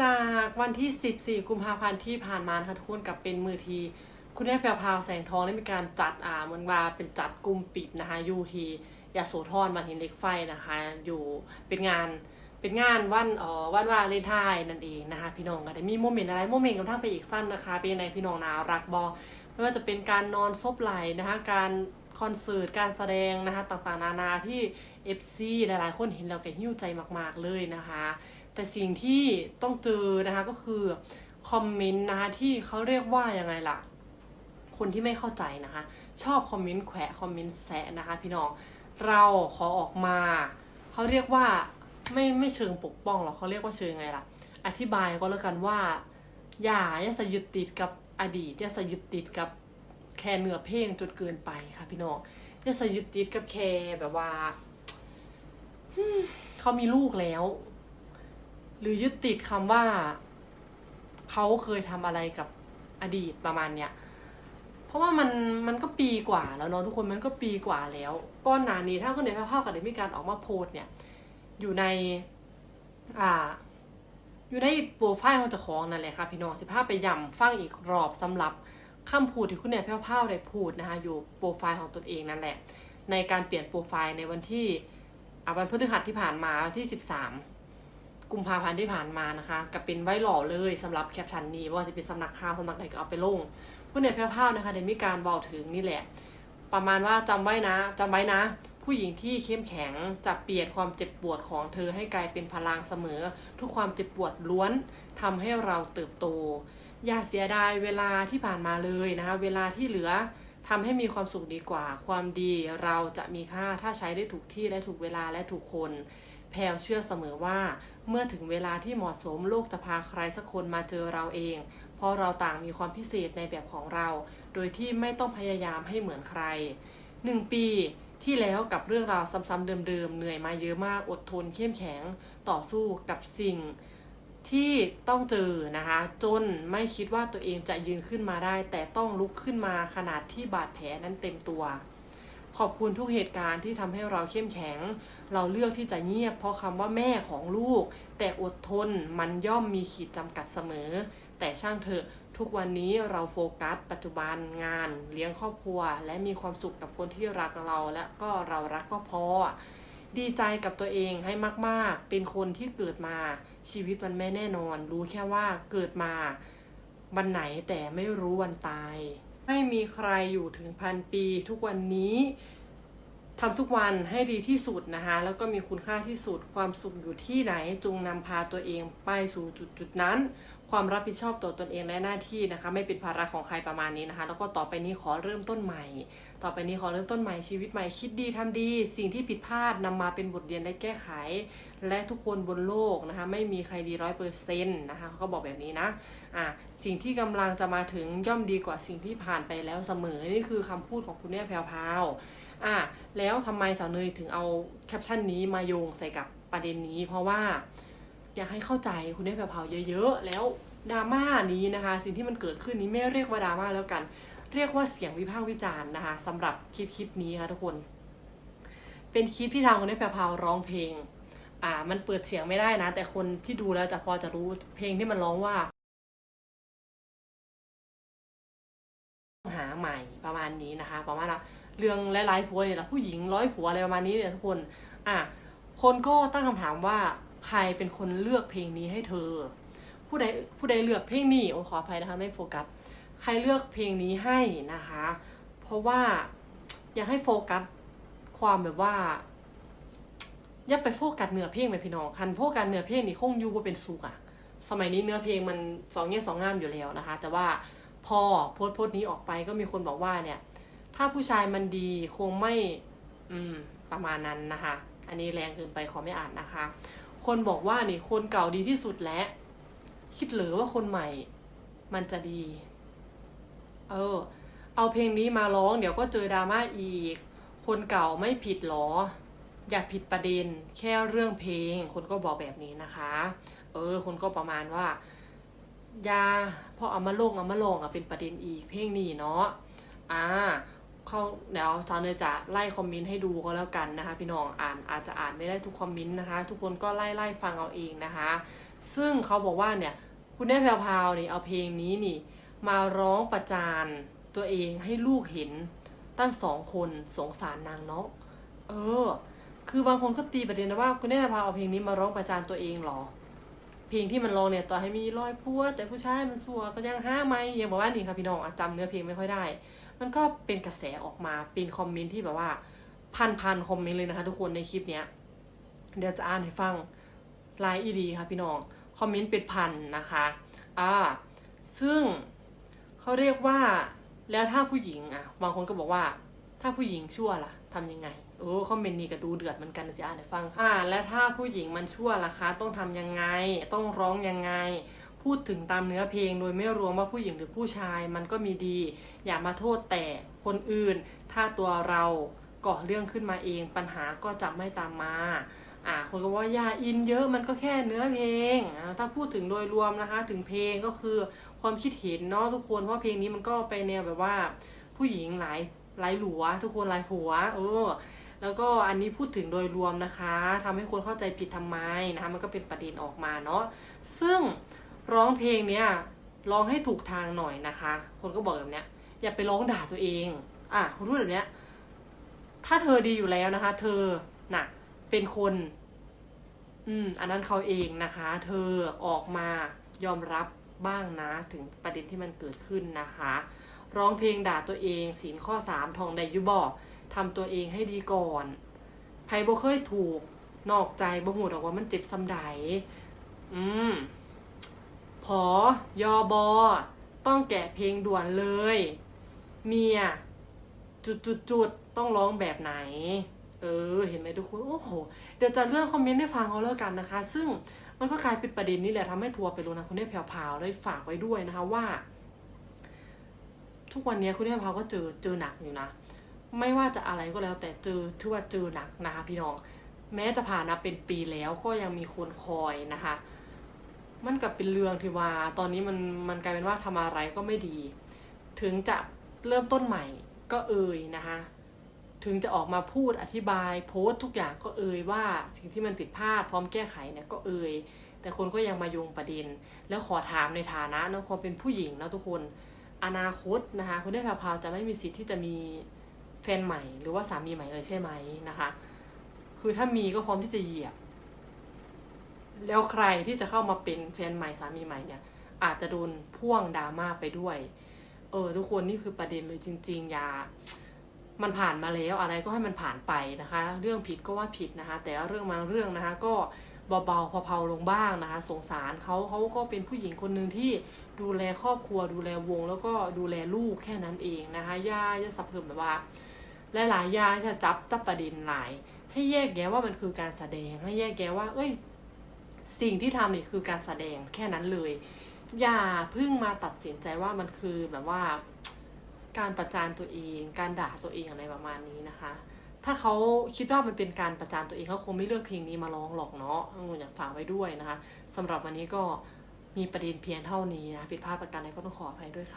จากวันที่ 14 กุมภาพันธ์ที่ผ่านมานะคะทุกคนกับเป็นมือที คุณแม่แพรวพาวแสงทองได้มีการจัดอ่ามือนว่าเป็นจัดกลุ่มปิดนะคะอยู่ทียาโสธรบางหินเล็กไฟนะคะ อยู่เป็นงานเป็นงานวันเอ่อวันว่าเลนไทน์นั่นเองนะคะ พี่น้องก็ได้มีโมเมนต์อะไรโมเมนต์กันทั้งไปอีกสั้นนะคะเป็นในพี่น้องนารักบอไม่ว่าจะเป็นการนอนซบไหลนะคะการคอนเสิร์ตการแสดงนะคะต่างๆนานาที่ FC หลายๆ คนเห็นแล้วก็หิ้วใจมากๆเลยนะคะ แต่สิ่งที่ต้องเจอนะคะก็คือคอมเมนต์นะคะที่เขาเรียกว่ายังไงล่ะ คนที่ไม่เข้าใจนะคะ ชอบคอมเมนต์แขวะคอมเมนต์แซะนะคะ พี่น้องเราขอออกมาเขาเรียกว่าไม่ไม่เชิงปกป้องหรอกเขาเรียกว่าเชิงไงล่ะ อธิบายก็แล้วกันว่า อย่าอย่าสยึดติดกับอดีตอย่าสยึดติดกับแค่เนื้อเพลงจนเกินไปค่ะพี่น้องอย่าสยึดติดกับแค่แบบว่าเขามีลูกแล้ว หรือยึดติดคำว่า เขาเคยทำอะไรกับอดีตประมาณเนี้ยเพราะว่ามันมันก็ปีกว่าแล้วเนาะทุกคนมันก็ปีกว่าแล้วก้อนหนานี้ถ้าคนในภาพกับได้มีการออกมาโพสเนี่ย อยู่ใน อ่า อยู่ในโปรไฟล์ของเจ้าของนั่นแหละค่ะพี่น้องสิภาพไปย่ำฟังอีกรอบสำหรับคำพูดที่คุณแม่แพ้วๆได้พูดนะคะอยู่โปรไฟล์ของตนเองนั่นแหละ ในการเปลี่ยนโปรไฟล์ในวันที่อวันพฤหัสที่ผ่านมาที่ 13 กุมภาพันธ์ที่ผ่านมานะคะกับเป็นไว้หล่อเลยสำหรับแคปชั่นนี้ว่าจะเป็นสำนักข่าวสำนักไหนก็เอาไปลงคุณเนี่ยแพ้วๆนะคะได้มีการบอกถึงนี่แหละ ประมาณว่าจำไว้นะจำไว้นะ ผู้หญิงที่เข้มแข็งจะเปลี่ยนความเจ็บปวดของเธอให้กลายเป็นพลังเสมอ ทุกความเจ็บปวดล้วนทำให้เราเติบโต อย่าเสียดายเวลาที่ผ่านมาเลยนะคะเวลาที่เหลือทำให้มีความสุขดีกว่า ความดีเราจะมีค่าถ้าใช้ได้ถูกที่และถูกเวลาและถูกคน แพลวเชื่อเสมอว่า เมื่อถึงเวลาที่เหมาะสมโลกจะพาใครสักคนมาเจอเราเอง เพราะเราต่างมีความพิเศษในแบบของเรา โดยที่ไม่ต้องพยายามให้เหมือนใครหนึ่งปีที่แล้วกับเรื่องราวซ้ำๆเดิมๆ เหนื่อยมาเยอะมากอดทนเข้มแข็งต่อสู้กับสิ่งที่ต้องเจอนะคะ จนไม่คิดว่าตัวเองจะยืนขึ้นมาได้ แต่ต้องลุกขึ้นมาขนาดที่บาดแผลนั้นเต็มตัว ขอบคุณทุกเหตุการณ์ที่ทำให้เราเข้มแข็ง เราเลือกที่จะเงียบเพราะคำว่าแม่ของลูก แต่อดทนมันย่อมมีขีดจำกัดเสมอ แต่ช่างเถอะทุกวันนี้เราโฟกัส ปัจจุบันงาน เลี้ยงครอบครัว และมีความสุขกับคนที่รักเราและก็เรารักก็พอ ดีใจกับตัวเองให้มากๆ เป็นคนที่เกิดมา ชีวิตมันไม่แน่นอน รู้แค่ว่าเกิดมาวันไหนแต่ไม่รู้วันตาย ไม่มีใครอยู่ถึงพันปี ทุกวันนี้ทำทุกวันให้ดีที่สุดนะคะ แล้วก็มีคุณค่าที่สุดความสุขอยู่ที่ไหนจงนำพาตัวเองไปสู่จุดจุดนั้น ความรับผิดชอบต่อตนเองและหน้าที่นะคะ ไม่เป็นภาระของใครประมาณนี้นะคะ แล้วก็ต่อไปนี้ขอเริ่มต้นใหม่ ต่อไปนี้ขอเริ่มต้นใหม่ชีวิตใหม่คิดดีทำดี สิ่งที่ผิดพลาดนำมาเป็นบทเรียนและแก้ไข และทุกคนบนโลกนะคะ ไม่มีใครดีร้อยเปอร์เซ็นต์นะคะเขาก็บอกแบบนี้นะอะสิ่งที่กำลังจะมาถึงย่อมดีกว่าสิ่งที่ผ่านไปแล้วเสมอนี่คือคำพูดของคุณแม่แพรวพาวอะแล้วทำไมสาวเนยถึงเอาแคปชั่นนี้มาโยงใส่กับประเด็นนี้ เพราะว่า อยากให้เข้าใจคุณแม่แพรวพราเยอะๆ แล้วดราม่านี้นะคะ สิ่งที่มันเกิดขึ้นนี้ไม่เรียกว่าดราม่าแล้วกัน เรียกว่าเสียงวิพากษ์วิจารณ์นะคะสำหรับคลิปคลิปนี้ค่ะทุกคน เป็นคลิปที่ทางคุณแม่แพรวพราวร้องเพลงอ่ามันเปิดเสียงไม่ได้นะ แต่คนที่ดูแล้วจะพอจะรู้เพลงที่มันร้องว่าหาใหม่ประมาณนี้นะคะ ประมาณว่าเรื่องหลายๆผัวเนี่ยละผู้หญิงร้อยผัวอะไรประมาณนี้เนี่ยทุกคน อะคนก็ตั้งคำถามว่า ใครเป็นคนเลือกเพลงนี้ให้เธอ ผู้ใดผู้ใดเลือกเพลงนี้โอ้ขออภัยนะคะไม่โฟกัสใครเลือกเพลงนี้ให้นะคะ เพราะว่าอยากให้โฟกัสความแบบว่า อย่าไปโฟกัสเนื้อเพลงไปพี่น้องคันโฟกัสเนื้อเพลงนี่คงอยู่ว่าเป็นสุกอะสมัยนี้เนื้อเพลงมันสองแง่สองงามอยู่แล้วนะคะ แต่ว่าพอโพสต์โพสต์นี้ออกไปก็มีคนบอกว่าเนี่ย ถ้าผู้ชายมันดีคงไม่ อืมประมาณนั้นนะคะ อันนี้แรงเกินไปขอไม่อ่านนะคะ คนบอกว่านี่คนเก่าดีที่สุดแล้ว คิดเหรือว่าคนใหม่ มันจะดี เออ เอาเพลงนี้มาร้อง เดี๋ยวก็เจอดราม่าอีก คนเก่าไม่ผิดหรอ อย่าผิดประเด็น แค่เรื่องเพลง คนก็บอกแบบนี้นะคะ เออ คนก็ประมาณว่าอย่าพอเอามาลงเอามาลงอะเป็นประเด็นอีกเพลงนี้เนาะอ่า เขาเดี๋ยวสาวเนยจะไล่คอมเมนต์ให้ดูก็แล้วกันนะคะ พี่น้องอ่านอาจจะอ่านไม่ได้ทุกคอมเมนต์นะคะ ทุกคนก็ไล่ไล่ฟังเอาเองนะคะ ซึ่งเขาบอกว่าเนี่ยคุณแม่แพรวพาวนี่เอาเพลงนี้นี่ มาร้องประจานตัวเองให้ลูกเห็นตั้งสองคนสงสารนางเนาะเออ คือบางคนก็ตีประเด็นนะว่าคุณแม่แพรวพาวเอาเพลงนี้มาร้องประจานตัวเองหรอ เพลงที่มันร้องเนี่ยต่อให้มีรอยพัวแต่ผู้ชายมันสัวก็ยังห้าไม่ยังบอกว่านี่ค่ะพี่น้องอะจำเนื้อเพลงไม่ค่อยได้ มันก็เป็นกระแสออกมาเป็นคอมเมนต์ที่แบบว่าพันพันๆคอมเมนต์เลยนะคะ ทุกคนในคลิปเนี้ยเดี๋ยวจะอ่านให้ฟังลายอีดีค่ะพี่น้องคอมเมนต์เป็นพันนะคะอ่าซึ่งเขาเรียกว่าแล้วถ้าผู้หญิงอะบางคนก็บอกว่าถ้าผู้หญิงชั่วล่ะทำยังไงโอ้คอมเมนต์นี้ก็ดูเดือดเหมือนกันนะสิอ่านให้ฟังอ่าแล้วถ้าผู้หญิงมันชั่วล่ะคะ ต้องทำยังไงต้องร้องยังไง พูดถึงตามเนื้อเพลงโดยไม่รวมว่าผู้หญิงหรือผู้ชายมันก็มีดี อย่ามาโทษแต่คนอื่น ถ้าตัวเราก่อเรื่องขึ้นมาเองปัญหาก็จะไม่ตามมาอ่าคนก็ว่าอย่าอินเยอะมันก็แค่เนื้อเพลงถ้าพูดถึงโดยรวมนะคะ ถึงเพลงก็คือความคิดเห็นเนาะทุกคนเพราะเพลงนี้มันก็ไปแนวแบบว่า ผู้หญิงหลายหลายหลัว ทุกคนหลายหัวเออแล้วก็อันนี้พูดถึงโดยรวมนะคะทำให้คนเข้าใจผิดทำไมนะคะมันก็เป็นประเด็นออกมาเนาะซึ่ง ร้องเพลงเนี้ยร้องให้ถูกทางหน่อยนะคะ คนก็บอกแบบเนี้ย อย่าไปร้องด่าตัวเอง อะคนพูดแบบเนี้ย ถ้าเธอดีอยู่แล้วนะคะ เธอน่ะ เป็นคน อืม อันนั้นเขาเองนะคะ เธอออกมายอมรับบ้างนะ ถึงประเด็นที่มันเกิดขึ้นนะคะ ร้องเพลงด่าตัวเองศีลข้อสามทองใดยุบอกทำตัวเองให้ดีก่อนไพบ่เคยถูกนอกใจบ่หูดอกว่ามันเจ็บซำใดอืม พอยอบอต้องแกะเพลงด่วนเลย เมีย จุดจุดจุดๆต้องร้องแบบไหน เออ เห็นไหมทุกคน โอ้โห เดี๋ยวจะเลื่อนคอมเมนต์ให้ฟังเขาแล้วกันนะคะ ซึ่งมันก็กลายเป็นประเด็นนี้แหละทำให้ทัวร์ไปลงนะคุณได้แผ่วๆเลยฝากไว้ด้วยนะคะว่า ทุกวันนี้คุณได้แผ่วก็เจอเจอหนักอยู่นะ ไม่ว่าจะอะไรก็แล้วแต่เจอถือว่าเจอหนักนะคะ พี่น้อง แม้จะผ่านมาเป็นปีแล้วก็ยังมีคนคอยนะคะ มันกับเป็นเรื่องที่ว่า ตอนนี้มันมันกลายเป็นว่าทำอะไรก็ไม่ดี ถึงจะเริ่มต้นใหม่ก็เอ่ยนะคะ ถึงจะออกมาพูดอธิบาย โพสต์ทุกอย่างก็เอ่ยว่าสิ่งที่มันผิดพลาดพร้อมแก้ไขเนี่ยก็เอ่ยแต่คนก็ยังมาโยงประเด็น แล้วขอถามในฐานะนะความเป็นผู้หญิงนะทุกคน อนาคตนะคะ คุณได้แพรวจะไม่มีสิทธิ์ที่จะมีแฟนใหม่ หรือว่าสามีใหม่เลยใช่ไหมนะคะ คือถ้ามีก็พร้อมที่จะเหยียบ แล้วใครที่จะเข้ามาเป็นแฟนใหม่สามีใหม่เนี่ย อาจจะโดนพ่วงดราม่าไปด้วย เออ ทุกคนนี่คือประเด็นเลยจริง ๆ อย่ามันผ่านมาแล้วอะไรก็ให้มันผ่านไปนะคะ เรื่องผิดก็ว่าผิดนะคะ แต่เรื่องบางเรื่องนะคะ ก็เบาๆเผาๆลงบ้างนะคะ สงสารเขาเขาก็เป็นผู้หญิงคนหนึ่งที่ดูแลครอบครัวดูแลวง แล้วก็ดูแลลูกแค่นั้นเองนะคะย่าจะสับเพิ่มแบบว่า หลายๆย่าจะจับตับประเด็นหลาย ให้แยกแยะว่ามันคือการแสดงให้แยกแยะว่า เอ้ย สิ่งที่ทำนี่คือการแสดงแค่นั้นเลย อย่าเพิ่งมาตัดสินใจว่ามันคือแบบว่าการประจานตัวเอง การด่าตัวเองอะไรประมาณนี้นะคะ ถ้าเขาคิดว่ามันเป็นการประจานตัวเองเขาคงไม่เลือกเพลงนี้มาร้องหรอกเนาะอออยากฝากไว้ด้วยนะคะสำหรับวันนี้ก็มีประเด็นเพียงเท่านี้นะผิดพลาดประการใดก็ต้องขออภัยด้วยค่ะ